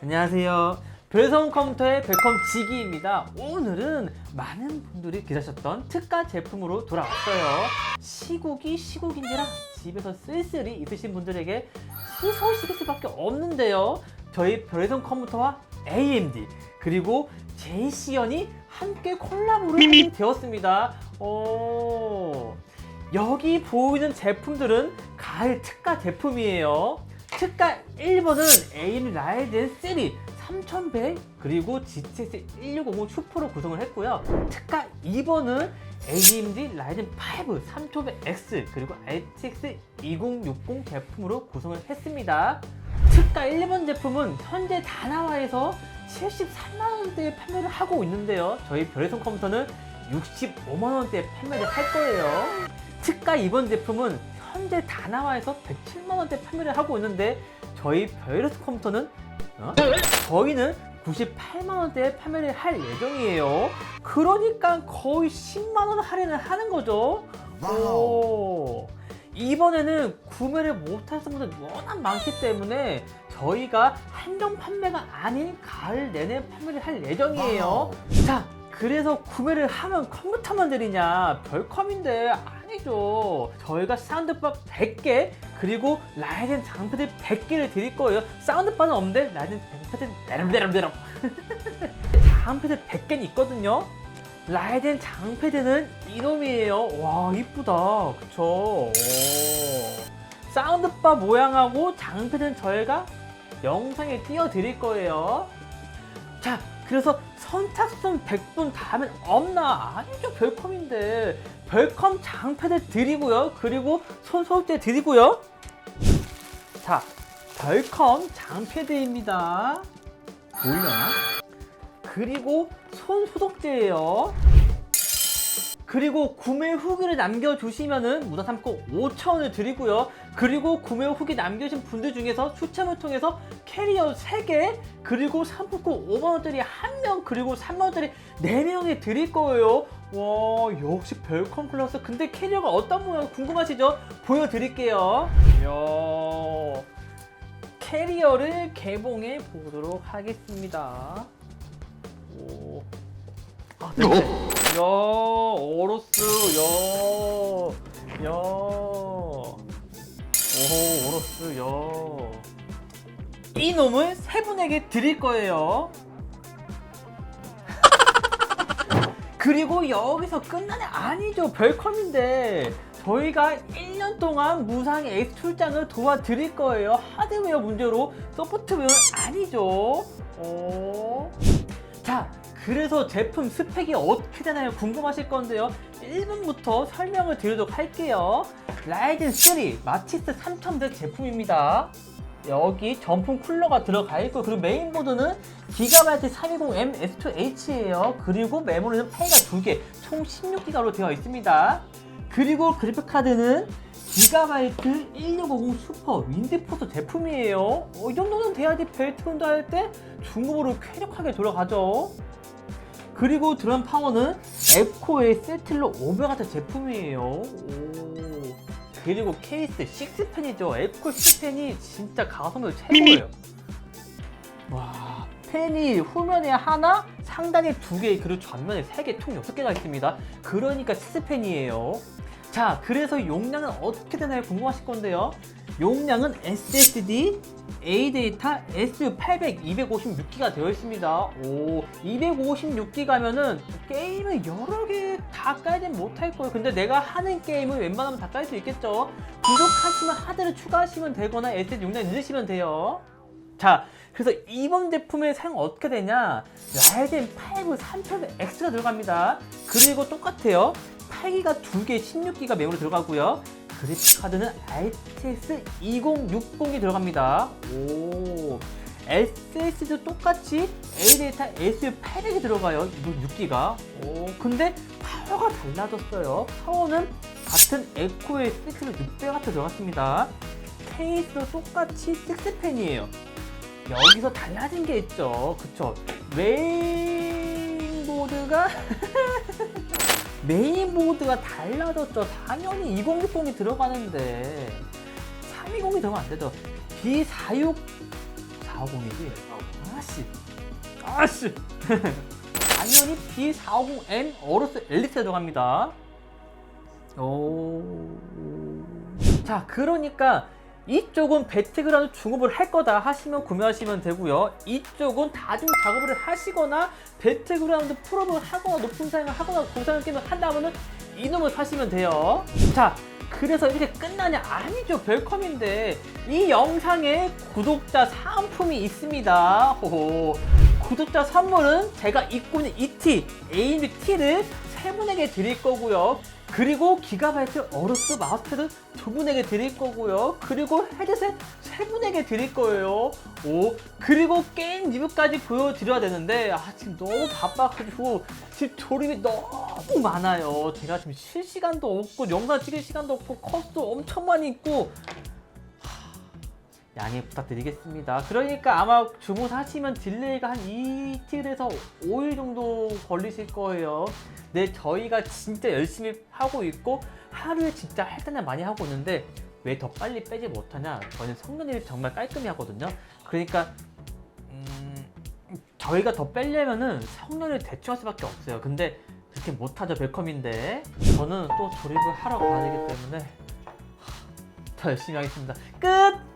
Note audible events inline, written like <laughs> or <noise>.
안녕하세요. 별성 컴퓨터의 별컴 지기입니다. 오늘은 많은 분들이 기다리셨던 특가 제품으로 돌아왔어요. 시국이 시국인지라 집에서 쓸쓸히 있으신 분들에게 희소식일 수밖에 없는데요. 저희 별성 컴퓨터와 AMD 그리고 제이시연이 함께 콜라보를 되었습니다. 어... 여기 보이는 제품들은 가을 특가 제품이에요. 특가 1번은 AMD 라이젠 3 3100 그리고 GTX 1650 슈퍼로 구성을 했고요. 특가 2번은 AMD 라이젠 5 3500X 그리고 RTX 2060 제품으로 구성을 했습니다. 특가 1번 제품은 현재 다나와에서 73만 원대에 판매를 하고 있는데요. 저희 별의성 컴퓨터는 65만 원대에 판매를 할 거예요. 특가 2번 제품은 현재 다나와에서 107만 원대 판매를 하고 있는데 저희 별의성 컴퓨터는 어? 저희는 98만 원대에 판매를 할 예정이에요. 그러니까 거의 10만 원 할인을 하는 거죠. 오. 이번에는 구매를 못하시는 분들 워낙 많기 때문에 저희가 한정 판매가 아닌 가을 내내 판매를 할 예정이에요. 자, 그래서 구매를 하면 컴퓨터만 드리냐? 별컴인데 아니죠. 저희가 사운드바 100개 그리고 라이젠 장패드 100개를 드릴 거예요. 사운드바는 없는데 라이젠 장패드 내름내름내름 장패드 100개는 있거든요. 라이젠 장패드는 이놈이에요. 와 이쁘다. 그쵸? 오. 사운드바 모양하고 장패드는 저희가 영상에 띄워드릴 거예요. 자, 그래서 선착순 100분 다음엔 없나? 아니죠, 별컴인데. 별컴 장패드 드리고요. 그리고 손소독제 드리고요. 자, 별컴 장패드입니다. 보이려나? 그리고 손소독제예요. 그리고 구매 후기를 남겨주시면은 무다삼고 5,000원을 드리고요. 그리고 구매 후기 남겨주신 분들 중에서 추첨을 통해서 캐리어 3개, 그리고 상품권 5만원짜리 1명, 그리고 3만원짜리 4명에 드릴 거예요. 와, 역시 별컴 플러스. 근데 캐리어가 어떤 모양 궁금하시죠? 보여드릴게요. 이야. 캐리어를 개봉해 보도록 하겠습니다. 오. 아, 네. 야, 오로스, 야, 야, 오, 오로스, 야. 이 놈을 세 분에게 드릴 거예요. 그리고 여기서 끝나네 아니죠. 별컴인데 저희가 1년 동안 무상 에이스 출장을 도와드릴 거예요. 하드웨어 문제로 소프트웨어는 아니죠. 어... 자 그래서 제품 스펙이 어떻게 되나요? 궁금하실 건데요. 1분부터 설명을 드리도록 할게요. 라이젠 3 마티스 3000대 제품입니다 여기 전품 쿨러가 들어가 있고 그리고 메인보드는 기가바이트 320M S2H예요. 그리고 메모리는 파이가 2개, 총 16기가로 되어 있습니다. 그리고 그래픽 카드는 기가바이트 1650 슈퍼 윈드포스 제품이에요. 어, 이 정도는 돼야지 벨트 운동할 때 중국으로 쾌적하게 돌아가죠. 그리고 드럼 파워는 에코의 세틀러 500W 제품이에요. 오. 그리고 케이스 6펜이죠. 에코 6펜이 진짜 가성비 최고예요. 와, 펜이 후면에 하나, 상단에 두 개, 그리고 전면에 세 개, 총 여섯 개가 있습니다. 그러니까 6펜이에요. 자, 그래서 용량은 어떻게 되나요? 궁금하실 건데요. 용량은 SSD, A 데이터 S800 256기가 되어 있습니다. 오, 256기가면은 게임을 여러 개 다 깔진 못할 거예요. 근데 내가 하는 게임을 웬만하면 다 깔 수 있겠죠. 부족하시면 하드를 추가하시면 되거나 SSD 용량 늘리시면 돼요. 자, 그래서 이번 제품의 사용 어떻게 되냐? 라이젠 5 3800X가 들어갑니다. 그리고 똑같아요. 8기가 2개, 16기가 메모리 들어가고요. 그래픽 카드는 RTX 2060이 들어갑니다. 오. SSD도 똑같이 ADATA S800이 들어가요. 이거 6기가. 오. 근데 파워가 달라졌어요. 파워는 같은 에코의 6로 600W 들어갔습니다. 케이스도 똑같이 6펜이에요. 여기서 달라진 게 있죠. 그쵸. 메인보드가 <laughs> 메인보드가 달라졌죠. 당연히 2060이 들어가는데 320이 들어가면 안 되죠. B46 450이지. 아씨 아씨 <laughs> 당연히 B450N 어로스 엘리트에 들어갑니다 오... 자 그러니까 이쪽은 배트그라운드 중업을 할 거다 하시면 구매하시면 되고요 이쪽은 다중 작업을 하시거나 배트그라운드 풀업을 하거나 높은 사양을 하거나 고사양 게임을 한다면은 이놈을 사시면 돼요 자 그래서 이렇게 끝나냐 아니죠 별컴인데 이 영상에 구독자 사은품이 있습니다 호호. 구독자 선물은 제가 입고 있는 ET, AMD T를 세 분에게 드릴 거고요. 그리고 기가바이트 어로스 마우스패드 두 분에게 드릴 거고요. 그리고 헤드셋 세 분에게 드릴 거예요. 오, 그리고 게임 리뷰까지 보여드려야 되는데, 아, 지금 너무 바빠가지고, 지금 조립이 너무 많아요. 제가 지금 쉴 시간도 없고, 영상 찍을 시간도 없고, 컷도 엄청 많이 있고, 양해 부탁드리겠습니다. 그러니까 아마 주문하시면 딜레이가 한 이틀에서 5일 정도 걸리실 거예요. 네, 저희가 진짜 열심히 하고 있고 하루에 진짜 할 때는 많이 하고 있는데 왜 더 빨리 빼지 못하냐? 저희는 성능이 정말 깔끔히 하거든요. 그러니까 음, 저희가 더 빼려면은 성능을 대충 할 수밖에 없어요. 근데 그렇게 못하죠, 벨컴인데 저는 또 조립을 하러 가야 되기 때문에 더 열심히 하겠습니다. 끝!